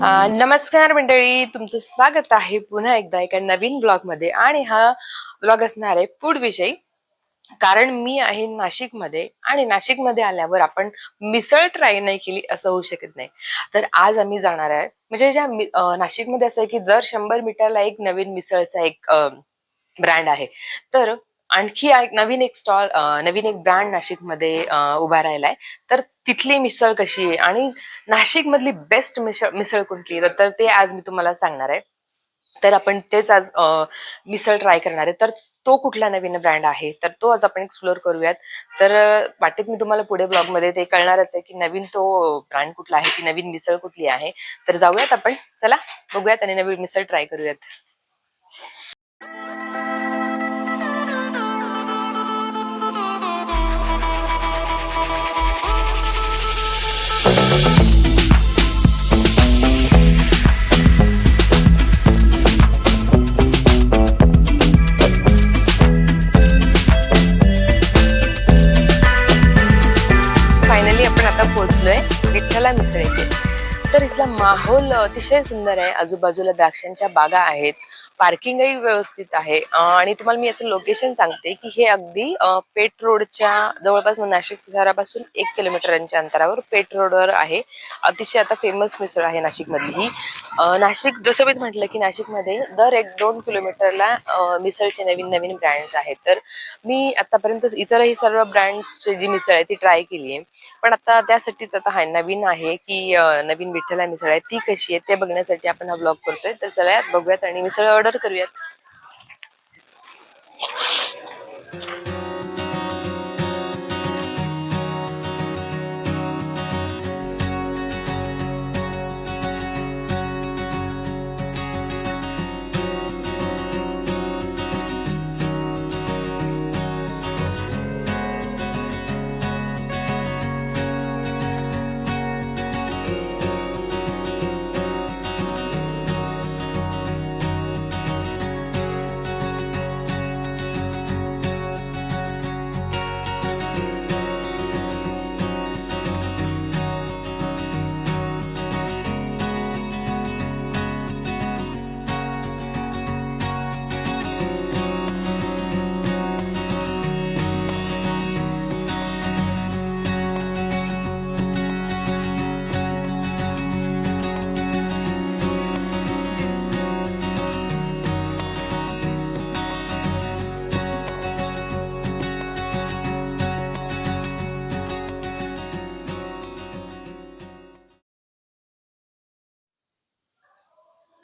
नमस्कार मंडळी तुमचं स्वागत आहे पुन्हा एकदा एका नवीन ब्लॉगमध्ये आणि हा ब्लॉग असणार आहे फूड विषयी. कारण मी आहे नाशिकमध्ये आणि नाशिकमध्ये आल्यावर आपण मिसळ ट्राय नाही केली असं होऊ शकत नाही. तर आज आम्ही जाणार आहे. म्हणजे ज्या नाशिकमध्ये असं आहे की दर शंभर मीटरला एक नवीन मिसळचा एक ब्रँड आहे. तर आणखी एक नवीन एक स्टॉल नवीन एक ब्रँड नाशिकमध्ये उभा राहिलाय. तर तिथली मिसळ कशी आहे? आणि नाशिक मधली बेस्ट मिसळ मिसळ कुठली तर ते आज मी तुम्हाला सांगणार आहे. तर आपण तेच आज मिसळ ट्राय करणार आहे. तर तो कुठला नवीन ब्रँड आहे? तर तो आज आपण एक्सप्लोर करूयात. तर वाटेत मी तुम्हाला पुढे ब्लॉगमध्ये ते कळणारच आहे की नवीन तो ब्रँड कुठला आहे की नवीन मिसळ कुठली आहे. तर जाऊयात आपण. चला बघूयात आणि नवीन मिसळ ट्राय करूयात. फायनली आपण आता पोहोचलोय विठ्ठला मिसळ तर इथला माहोल अतिशय सुंदर आहे. आजूबाजूला द्राक्षांच्या बागा आहेत. पार्किंगही व्यवस्थित आहे. आणि तुम्हाला मी याचं लोकेशन सांगते की हे अगदी पेट रोडच्या जवळपास म्हणजे नाशिक शहरापासून एक किलोमीटरांच्या अंतरावर पेट रोडवर आहे. अतिशय आता फेमस मिसळ आहे नाशिकमधली. ही नाशिक जसं मी म्हटलं की नाशिकमध्ये दर एक दोन किलोमीटरला मिसळचे नवीन नवीन ब्रँड्स आहेत. तर मी आतापर्यंत इतरही सर्व ब्रँड्सची जी मिसळ आहे ती ट्राय केली आहे पण आता त्यासाठीच आता हा नवीन आहे की नवीन विठ्ठला मिसळ आहे ती कशी आहे ते बघण्यासाठी आपण हा ब्लॉग करतोय. तर चला यात बघूयात आणि मिसळ ऑर्डर करूयात.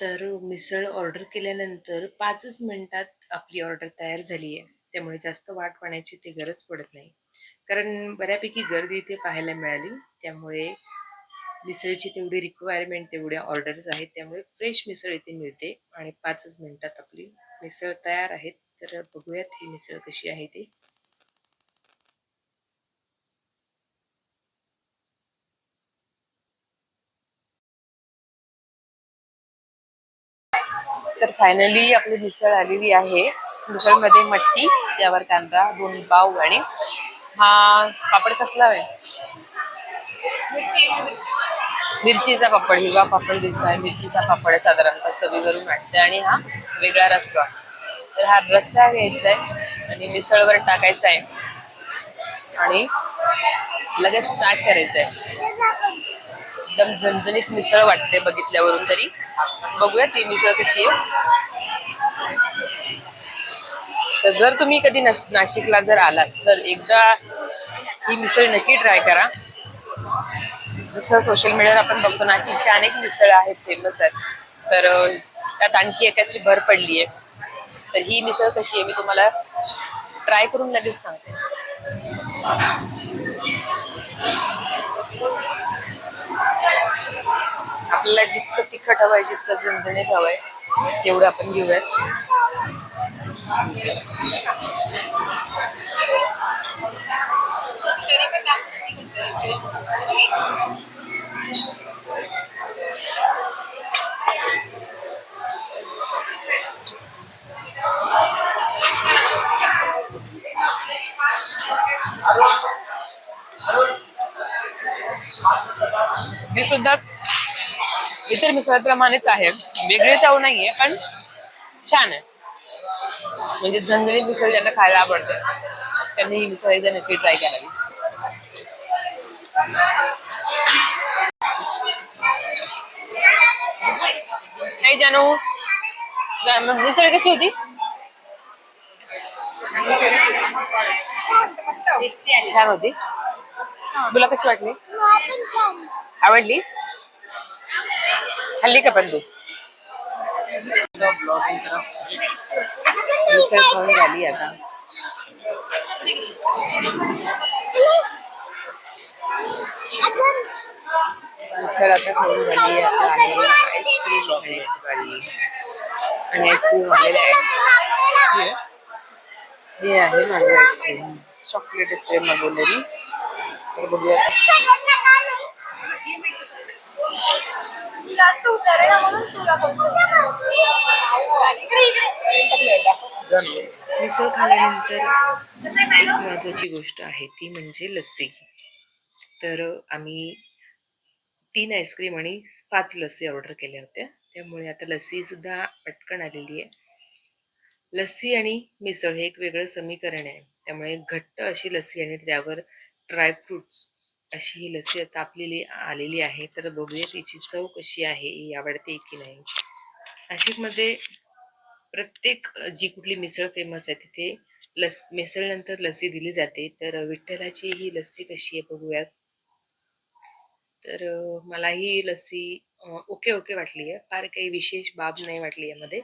तर मिसळ ऑर्डर केल्यानंतर पाचच मिनिटात आपली ऑर्डर तयार झाली आहे. त्यामुळे जास्त वाट पाहण्याची ते गरज पडत नाही. कारण बऱ्यापैकी गर्दी इथे पाहायला मिळाली. त्यामुळे मिसळची तेवढी रिक्वायरमेंट तेवढ्या ऑर्डर्स आहेत. त्यामुळे फ्रेश मिसळ इथे मिळते. आणि पाचच मिनिटात आपली मिसळ तयार आहेत. तर बघूयात ही मिसळ कशी आहे ते. तर फायनली आपली मिसळ आलेली आहे. मिसळमध्ये मट्टी त्यावर कांदा दोन पाव आणि हा पापड कसला आहे? मिरचीचा पापड हिवा पापड दिसतोय. मिरचीचा पापड आहे साधारणतः चवीवरून वाटते आणि हा वेगळा रस्सा. तर हा रस्सा घ्यायचा आहे आणि मिसळवर टाकायचा आहे. आणि लगेच स्टार्ट करायचं आहे. एकदम झणझणीत मिसळ वाटते बघितल्यावरून तरी. बघूया ती मिसळ कशी आहे. तर जर तुम्ही कधी नस नाशिकला जर आलात तर एकदा ही मिसळ नक्की ट्राय करा. जसं सोशल मीडियावर आपण बघतो नाशिकच्या अनेक मिसळ आहेत फेमस आहेत. तर त्यात आणखी एकाची भर पडली आहे तर ही मिसळ कशी आहे मी तुम्हाला ट्राय करून लगेच सांगते. आपल्याला जितकं तिखट हवंय जितकं झणझणीत हवंय तेवढं आपण घेऊयात. मी सुद्धा इतर मिसळप्रमाणेच आहे. वेगळी चव नाहीये पण छान आहे. म्हणजे झणझणीत मिसळ ज्यांना खायला आवडते त्यांनी ही मिसळ एकदा नक्की ट्राय करावी. हे जानू. मिसळ कशी होती? छान होती. तुला कशी वाटली? आवडली? खाल्ली का पण तू खाऊन झाली आता. मिसळ आता खाऊन झाली आता आहे आईस्क्रीम खाण्याची पाळी आणि आईस्क्रीम आलेलं आहे. हे आहे माझं आईस्क्रीम चॉकलेट आईस्क्रीम मागवलेली. तर बघूया. जास्त हुशार आहे ना म्हणून तुला मिसळ खाल्ल्यानंतर एक महत्वाची गोष्ट आहे ती म्हणजे लस्सी. तर आम्ही तीन आईस्क्रीम आणि पाच लस्सी ऑर्डर केल्या होत्या. त्यामुळे आता लस्सी सुद्धा पटकन आलेली आहे. लस्सी आणि मिसळ हे एक वेगळं समीकरण आहे. त्यामुळे घट्ट अशी लस्सी आणि त्यावर ड्रायफ्रुट्स अशी ही लस्सी आता आपली आलेली आहे. तर बघूया तिची चव कशी आहे ही आवडते की नाही? नाशिकमध्ये प्रत्येक जी कुठली मिसळ फेमस आहे तिथे लस मिसळ नंतर लस्सी दिली जाते. तर विठ्ठलाची ही लस्सी कशी आहे बघूयात. तर मला ही लस्सी ओके ओके वाटली आहे. फार काही विशेष बाब नाही वाटली यामध्ये.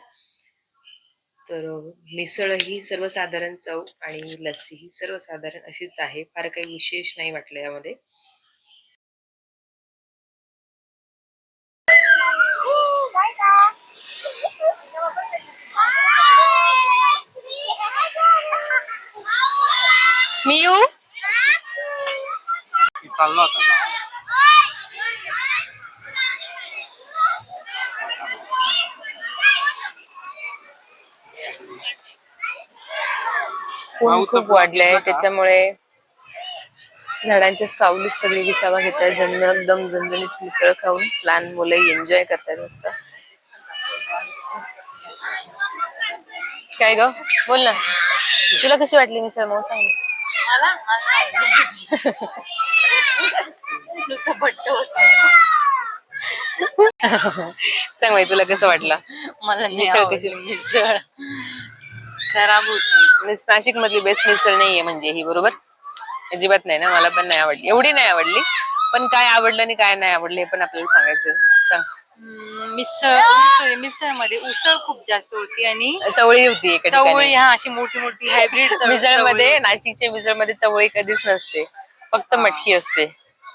तर मिसळ ही सर्वसाधारण चव आणि लस्सी ही सर्वसाधारण अशीच आहे. फार काही विशेष नाही वाटलं यामध्ये. मी येऊ चाललो ऊन खूप वाढलंय? त्याच्यामुळे झाडांच्या सावलीत सगळी विसावा घेतात. जन्म एकदम झणझणीत मिसळ खाऊन लहान मुलं एन्जॉय करतात मस्त. काय ग? बोल ना. तुला कशी वाटली मिसळ? मग सांग. सांग तुला कसं वाटलं? मला मिसळ कशी? मिसळ. खराब होती. नाशिक मधली बेस्ट मिसळ नाहीये म्हणजे ही बरोबर? अजिबात नाही ना मला पण नाही आवडली. एवढी नाही आवडली पण काय आवडलं आणि काय नाही आवडलं हे पण आपल्याला सांगायचं. सांग. मिसळ उसळ मिसळमध्ये उसळ खूप जास्त होती आणि चवळी होती एका चवळी ठिकाणी हा अशी मोठी मोठी हायब्रिड मिसळमध्ये नाशिकच्या मिसळमध्ये चवळी कधीच नसते. फक्त मटकी असते.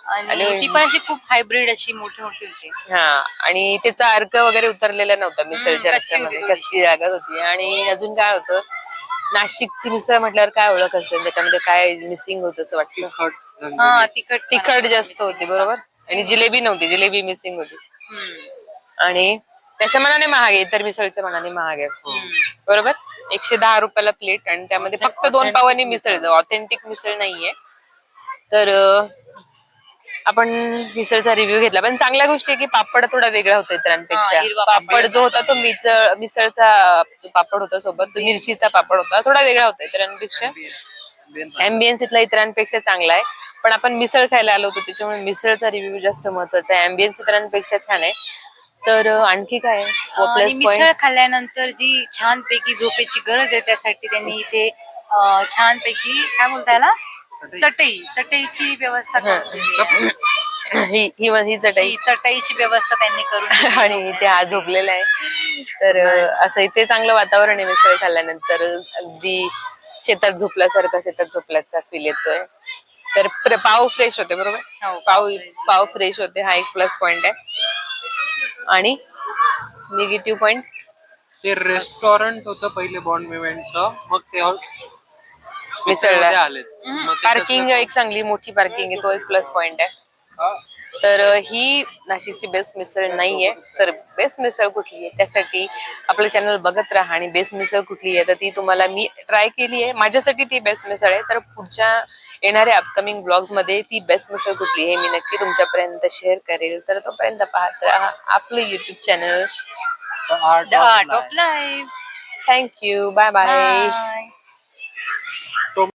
आणि आणि- ती पण अशी खूप हायब्रिड अशी मोठी मोठी होती. हा आणि त्याचा अर्क वगैरे उतरलेला नव्हता मिसळच्या कच्ची होती रस्त्यामध्ये. कच्ची जागा होती. आणि अजून काय होतं नाशिकची मिसळ म्हटल्यावर काय ओळख असेल त्याच्यामध्ये काय मिसिंग होत असं वाटलं तिखट हा झणझणीत. तिखट तिखट जास्त होती बरोबर? आणि जिलेबी नव्हती जिलेबी मिसिंग होती. आणि त्याच्या मनाने महाग आहे इतर मिसळच्या मनाने महाग आहे. बरोबर? एकशे दहा रुपयाला प्लेट आणि त्यामध्ये फक्त दोन पावांनी मिसळ ऑथेंटिक मिसळ नाहीये. तर अं, आपण मिसळचा रिव्ह्यू घेतला. पण चांगल्या गोष्टी आहे की पापड थोडा वेगळा होता इतरांपेक्षा. पापड. जो होता तो मिसळ मिसळचा पापड होता सोबत तो मिरचीचा पापड होता थोडा वेगळा होता इतरांपेक्षा. अँबियन्स इथला इतरांपेक्षा चांगला आहे. पण आपण मिसळ खायला आलो होतो त्याच्यामुळे मिसळचा रिव्ह्यू जास्त महत्त्वाचा आहे. अँबियन्स इतरांपेक्षा छान आहे. तर आणखी काय? आणि मिसळ खाल्ल्यानंतर जी छानपैकी झोपेची गरज आहे त्यासाठी त्यांनी इथे छानपैकी काय बोलता याला चटई. चटईची व्यवस्था करून दिली आहे. ही ही ही चटई. ही चटईची व्यवस्था त्यांनी करून दिली. आणि इथे हा झोपलेला आहे. तर अं, असं इथे चांगलं वातावरण आहे मिसळ खाल्ल्यानंतर. अगदी शेतात झोपल्यासारखं शेतात झोपल्याचा फील येतोय. तर प्र- पाव फ्रेश होते बरोबर? हो, पाव पाव फ्रेश होते. हा एक प्लस पॉइंट आहे. आणि निगेटिव्ह पॉइंट ते रेस्टॉरंट होतं पहिले बॉन्ड मुवमेंटचं मग ते मिसळला. पार्किंग एक चांगली मोठी पार्किंग आहे तो एक प्लस पॉइंट आहे. हा, तर ही नाशिकची बेस्ट मिसळ नाहीये तर बेस्ट मिसळ कुठली आहे? त्यासाठी आपलं चॅनल बघत राहा आणि बेस्ट मिसळ कुठली आहे? तर ती तुम्हाला मी ट्राय केली आहे. माझ्यासाठी ती बेस्ट मिसळ आहे. तर पुढच्या येणाऱ्या अपकमिंग ब्लॉग्समध्ये ती बेस्ट मिसळ कुठली आहे हे मी नक्की तुमच्यापर्यंत शेअर करेल. तर तोपर्यंत पाहत राहा आपलं YouTube channel the art of life thank you bye bye bye